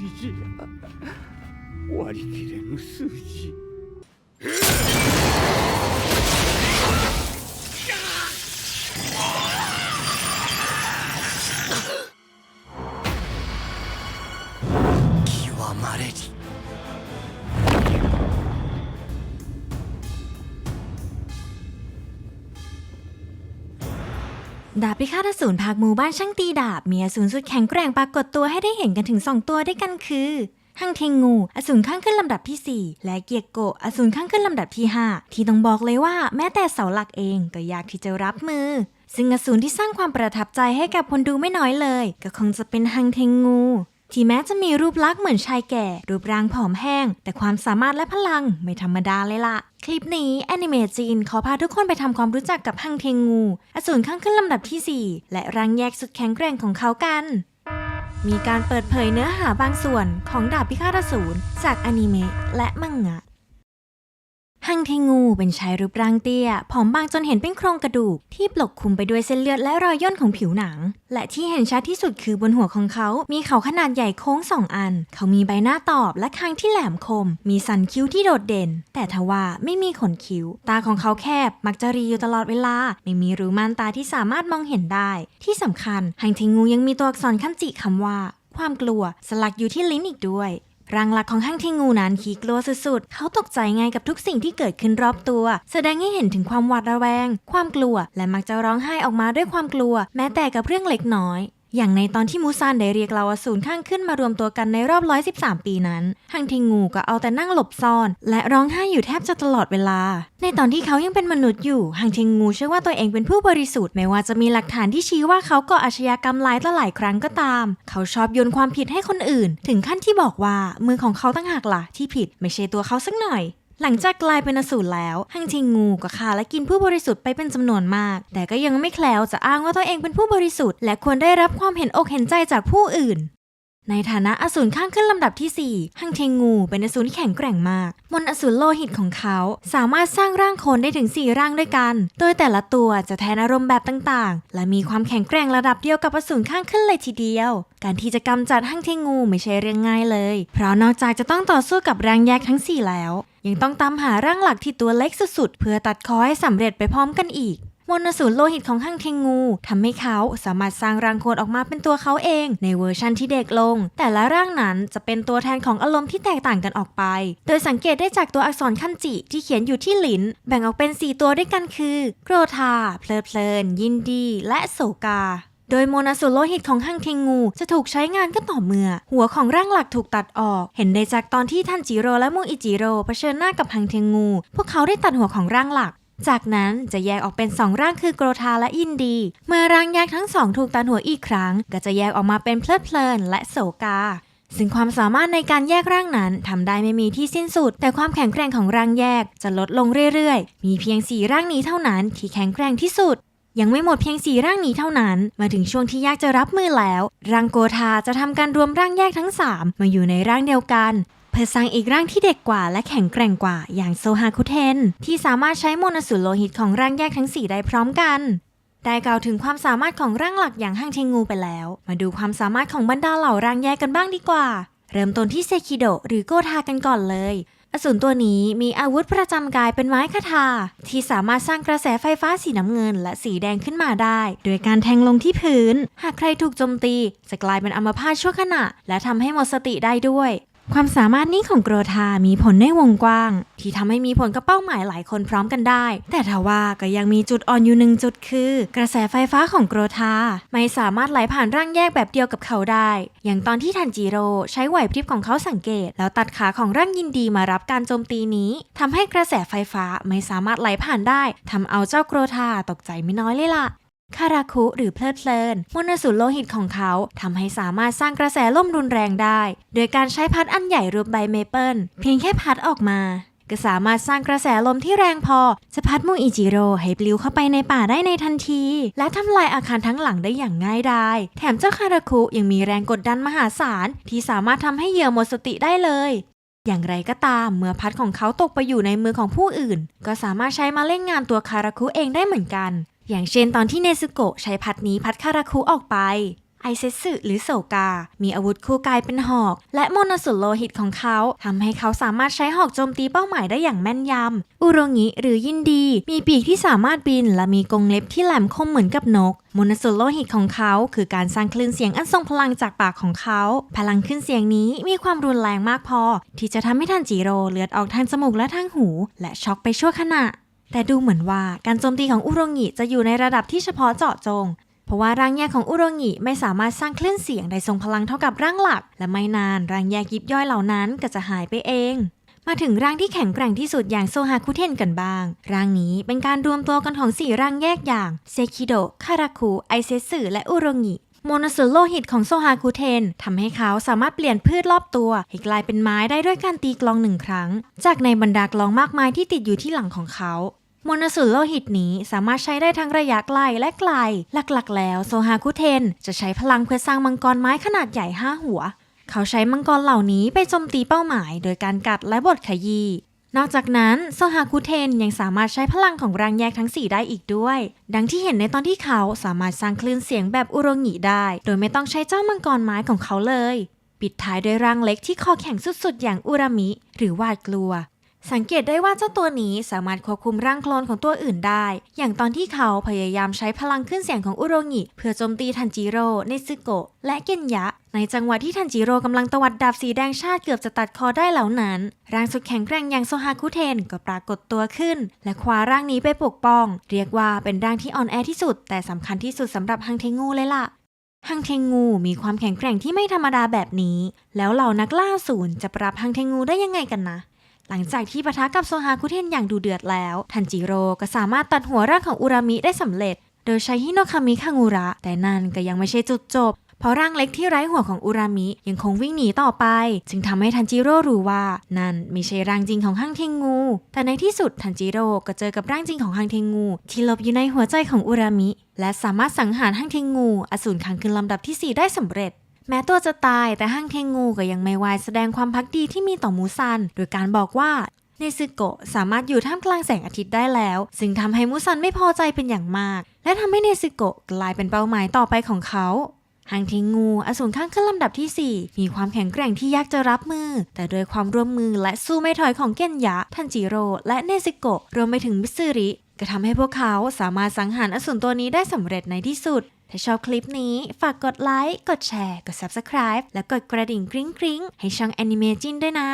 りじゃ。割り切れぬ数字。極まれり。 ดาบพิฆาตอสูรภาคหมู่บ้านช่างตีดาบ มีอสูรสุดแข็งแกร่งปรากฏตัวให้ได้เห็นกันถึง 2 ตัวด้วยกันคือฮังเทงงู อสูรข้างขึ้นลำดับที่ 4 และเกียกโกะอสูรข้างขึ้นลำดับที่ 5 ที่ต้องบอกเลยว่าแม้แต่เสาหลักเองก็ยากที่จะรับมือ ซึ่งอสูรที่สร้างความประทับใจให้กับคนดูไม่น้อยเลย ก็คงจะเป็นฮังเทงงูที่แม้จะมีรูปลักษณ์เหมือนชายแก่ รูปร่างผอมแห้ง แต่ความสามารถและพลังไม่ธรรมดาเลยล่ะ ลิปนี้แอนิเมะจีนขอพาทุกคนไปทำความรู้จักกับฮังเทงงู อสูรข้างขึ้นลำดับทีสี่ 4 และรังแยกสุดแข็งแกร่งของเขากัน มีการเปิดเผยเนื้อหาบางส่วนของดาบพิฆาตอสูรจากอนิเมะและมังงะ ฮังเทงูเป็นชายรูปร่างเตี้ย ผอมบางจนเห็นเป็นโครงกระดูก ที่ปกคลุมไปด้วยเส้นเลือดและรอยย่นของผิวหนัง และที่เห็นชัดที่สุดคือบนหัวของเขา มีเขาขนาดใหญ่โค้งสองอัน เขามีใบหน้าตอบและคางที่แหลมคม มีสันคิ้วที่โดดเด่น แต่ทว่าไม่มีขนคิ้ว ตาของเขาแคบ มักจะรีอยู่ตลอดเวลา ไม่มีรูม่านตาที่สามารถมองเห็นได้ ที่สำคัญฮังเทงูยังมีตัวอักษรคันจิคำว่า ความกลัวสลักอยู่ที่ลิ้นอีกด้วย รังหลักของห้างที่งูนั้นขี้กลัวสุดๆ เขาตกใจง่ายกับทุกสิ่งที่เกิดขึ้นรอบตัว แสดงให้เห็นถึงความหวาดระแวง ความกลัว และมักจะร้องไห้ออกมาด้วยความกลัว แม้แต่กับเรื่องเล็กน้อย อย่างในตอนที่มูซานได้เรียกเหล่าอสูรข้างขึ้นมารวมตัวกันในรอบ 113 ปีนั้นฮังเทงูก็เอาแต่นั่งหลบซ่อน และร้องไห้อยู่แทบจะตลอดเวลา ในตอนที่เขายังเป็นมนุษย์อยู่ฮังเทงูเชื่อว่าตัวเองเป็นผู้บริสุทธิ์ไม่ว่าจะมีหลักฐานที่ชี้ว่าเขาก่ออาชญากรรมหลายต่อหลายครั้งก็ตาม เขาชอบโยนความผิดให้คนอื่น ถึงขั้นที่บอกว่ามือของเขาตั้งหากล่ะที่ผิดไม่ใช่ตัวเขาสักหน่อย หลังจากกลายเป็นอสูรแล้วฮังทิงงูก็ฆ่าและกินผู้บริสุทธิ์ไปเป็นจำนวนมาก แต่ก็ยังไม่แคล้วจะอ้างว่าตัวเองเป็นผู้บริสุทธิ์ และควรได้รับความเห็นอกเห็นใจจากผู้อื่น ในฐานะอสูรข้างขึ้นลำดับที่ 4 ฮังเทงงูเป็นอสูรที่แข็งแกร่งมาก มนอสูรโลหิตของเขา สามารถสร้างร่างคนได้ถึง 4 ร่างด้วยกัน โดยแต่ละตัวจะแทนอารมณ์แบบต่างๆ และมีความแข็งแกร่งระดับเดียวกับอสูรข้างขึ้นเลยทีเดียว การที่จะกำจัดฮังเทงงูไม่ใช่เรื่องง่ายเลย เพราะนอกจากจะต้องต่อสู้กับร่างแยกทั้ง 4 แล้ว ยังต้องตามหาร่างหลักที่ตัวเล็กสุดๆ เพื่อตัดคอให้สำเร็จไปพร้อมกันอีก มนต์อสูรโลหิตของฮั่งเทงงูทำให้เขาสามารถสร้างร่างโคลนออกมาเป็นตัวเขาเอง ในเวอร์ชั่นที่เด็กลง แต่ละร่างนั้นจะเป็นตัวแทนของอารมณ์ที่แตกต่างกันออกไป โดยสังเกตได้จากตัวอักษรคันจิที่เขียนอยู่ที่ลิ้น แบ่งออกเป็น 4 ตัวด้วยกันคือโกรธาเพลิดเพลิน ยินดี และโศกาโดยโมนาสุโลหิตของฮังเทงงูจะถูกใช้งานก็ต่อเมื่อ หัวของร่างหลักถูกตัดออก เห็นได้จากตอนที่ทันจิโร่และมูอิจิโร่เผชิญหน้ากับฮังเทงงู พวกเขาได้ตัดหัวของร่างหลัก จากนั้นจะแยกออกเป็น 2 ร่างคือโกรธาและยินดี เมื่อร่างแยกทั้งสองถูกตัดหัวอีกครั้ง ก็จะแยกออกมาเป็นเพลิดเพลินและโศกาซึ่งความสามารถในการแยกร่างนั้นทำได้ไม่มีที่สิ้นสุด แต่ความแข็งแกร่งของร่างแยกจะลดลงเรื่อยๆ มีเพียง4ร่างนี้เท่านั้นที่แข็งแกร่งที่สุด ยังไม่หมดเพียงสี่ร่างนี้เท่านั้น มาถึงช่วงที่ยากจะรับมือแล้ว ร่างโกธาจะทำการรวมร่างแยกทั้ง 3 มาอยู่ในร่างเดียวกัน เพื่อสร้างอีกร่างที่เด็กกว่าและแข็งแกร่งกว่าอย่างโซฮาคุเทน ที่สามารถใช้มนต์อสูรโลหิตของร่างแยกทั้ง 4 ได้พร้อมกัน ได้กล่าวถึงความสามารถของร่างหลักอย่างฮังเทงูไปแล้ว มาดูความสามารถของบรรดาเหล่าร่างแยกกันบ้างดีกว่า เริ่มต้นที่เซคิโดหรือโกธากันก่อนเลยอสูรตัวนี้มีอาวุธประจำกายเป็นไม้คาถาที่สามารถสร้างกระแสไฟฟ้าสีน้ำเงินและสีแดงขึ้นมาได้ โดยการแทงลงที่พื้น หากใครถูกโจมตี จะกลายเป็นอัมพาตชั่วขณะ และทำให้หมดสติได้ด้วย ความสามารถนี้ของโกรธามีผลในวงกว้าง ที่ทำให้มีผลกับเป้าหมายหลายคนพร้อมกันได้ แต่ทว่าก็ยังมีจุดอ่อนอยู่หนึ่งจุดคือ กระแสไฟฟ้าของโกรธาไม่สามารถไหลผ่านร่างแยกแบบเดียวกับเขาได้ อย่างตอนที่ทันจิโร่ใช้ไหวพริบของเขาสังเกต แล้วตัดขาของร่างยินดีมารับการโจมตีนี้ทำให้กระแสไฟฟ้าไม่สามารถไหลผ่านได้ทำเอาเจ้าโกรธาตกใจไม่น้อยเลยล่ะ คาราคุหรือเพลิดเพลินมนต์อสูรโลหิตของเขาทำให้สามารถสร้างกระแสลมรุนแรงได้ โดยการใช้พัดอันใหญ่รูปใบเมเปิลเพียงแค่พัดออกมา ก็สามารถสร้างกระแสลมที่แรงพอ จะพัดมูอิจิโร่ให้ปลิวเข้าไปในป่าได้ในทันที และทำลายอาคารทั้งหลังได้อย่างง่ายดายแถมเจ้าคาราคุยังมีแรงกดดันมหาศาลที่สามารถทำให้เหยื่อหมดสติได้เลยอย่างไรก็ตามเมื่อพัดของเขาตกไปอยู่ในมือของผู้อื่น ก็สามารถใช้มาเล่นงานตัวคาราคุเองได้เหมือนกัน อย่างเช่นตอนที่เนซึโกะใช้พัดนี้พัดคาราคุออกไป ไอเซสึหรือโซกา มีอาวุธคู่กายเป็นหอก และโมนสุโลหิตของเขาทำให้เขาสามารถใช้หอกโจมตีเป้าหมายได้อย่างแม่นยำอุโรงิหรือยินดี มีปีกที่สามารถบิน และมีกรงเล็บที่แหลมคมเหมือนกับนกโมนสุโลหิตของเขา คือการสร้างคลื่นเสียงอันทรงพลังจากปากของเขา พลังคลื่นเสียงนี้มีความรุนแรงมากพอ ที่จะทำให้ทันจิโร่เลือดออกทางจมูกและทางหู และช็อกไปชั่วขณะ แต่ดูเหมือนว่าการโจมตีของอุโรงิจะอยู่ในระดับที่เฉพาะเจาะจง เพราะว่าร่างแยกของอุโรงิไม่สามารถสร้างคลื่นเสียงได้ทรงพลังเท่ากับร่างหลัก และไม่นานร่างแยกยิบย่อยเหล่านั้นก็จะหายไปเอง มาถึงร่างที่แข็งแกร่งที่สุดอย่างโซฮาคุเทนกันบ้าง ร่างนี้เป็นการรวมตัวกันของสี่ร่างแยกอย่างเซคิโดคาราคุไอเซสึและอุโรงิโมนสุโลหิตของโซฮาคุเทนทำให้เขาสามารถเปลี่ยนพืชรอบตัวให้กลายเป็นไม้ได้ด้วยการตีกลองหนึ่งครั้ง จากในบรรดากลองมากมายที่ติดอยู่ที่หลังของเขา มนาสุโลหิตนี้สามารถใช้ได้ทั้งระยะไกลและไกล หลักๆ แล้วโซฮาคุเทน จะใช้พลังเพื่อสร้างมังกรไม้ขนาดใหญ่ 5 หัว เขาใช้มังกรเหล่านี้ไปโจมตีเป้าหมาย โดยการกัดและบดขยี้นอกจากนั้นโซฮาคุเทนยังสามารถใช้พลังของรังแยกทั้ง 4 ได้อีกด้วย ดังที่เห็นในตอนที่เขาสามารถสร้างคลื่นเสียงแบบอุโรงิได้ โดยไม่ต้องใช้เจ้ามังกรไม้ของเขาเลย ปิดท้ายด้วยร่างเล็กที่คอแข็งสุดๆ อย่างอุรามิ หรือวาดกลัว สังเกตได้ว่าเจ้าตัวนี้สามารถควบคุมร่างโคลนของตัวอื่นได้ อย่างตอนที่เขาพยายามใช้พลังขึ้นเสียงของอุโรงิเพื่อโจมตีทันจิโร่เนซึโกะและเกนยะ ในจังหวะที่ทันจิโร่กำลังตวัดดาบสีแดงชาติเกือบจะตัดคอได้แล้วนั้น ร่างสุดแข็งแกร่งอย่างโซฮาคุเทนก็ปรากฏตัวขึ้น และคว้าร่างนี้ไปปกป้อง เรียกว่าเป็นร่างที่อ่อนแอที่สุด แต่สำคัญที่สุดสำหรับฮังเทงูเลยล่ะฮังเทงูมีความแข็งแกร่งที่ไม่ธรรมดาแบบนี้ แล้วเหล่านักล่าอสูรจะปรับฮังเทงูได้ยังไงกันนะ หลังจากที่ปะทะกับโซฮาคุเทนอย่างดูเดือดแล้ว ทันจิโร่ก็สามารถตัดหัวร่างของอุรามิได้สำเร็จ โดยใช้ฮิโนคามิคังูระ แต่นั่นก็ยังไม่ใช่จุดจบ เพราะร่างเล็กที่ไร้หัวของอุรามิยังคงวิ่งหนีต่อไป จึงทำให้ทันจิโร่รู้ว่า นั่นไม่ใช่ร่างจริงของฮังเทงงู แต่ในที่สุดทันจิโร่ก็เจอกับร่างจริงของฮังเทงงู ที่หลบอยู่ในหัวใจของอุรามิ และสามารถสังหารฮังเทงงู อสูรขังคืนลำดับที่สี่ได้สำเร็จ แม้ตัวจะตายแต่ฮังเทงูก็ยังไม่วายแสดงความพักดีที่มีต่อมูซัน โดยการบอกว่าเนซึโกะสามารถอยู่ท่ามกลางแสงอาทิตย์ได้แล้ว ซึ่งทำให้มูซันไม่พอใจเป็นอย่างมาก และทำให้เนซึโกะกลายเป็นเป้าหมายต่อไปของเขาฮังเทงูอสูรข้างขึ้นลำดับที่ 4 มีความแข็งแกร่งที่ยากจะรับมือ แต่โดยความร่วมมือและสู้ไม่ถอยของเกนยะ ทันจิโร่และเนซึโกะรวมไปถึงมิซึริ ก็ทำให้พวกเขาสามารถสังหารอสูรตัวนี้ได้สำเร็จในที่สุด ถ้าชอบคลิปนี้ฝากกดไลค์ กดแชร์ กด Subscribe และกดกระดิ่งกริ๊งกริ๊งๆให้ช่อง Anime จินด้วยนะ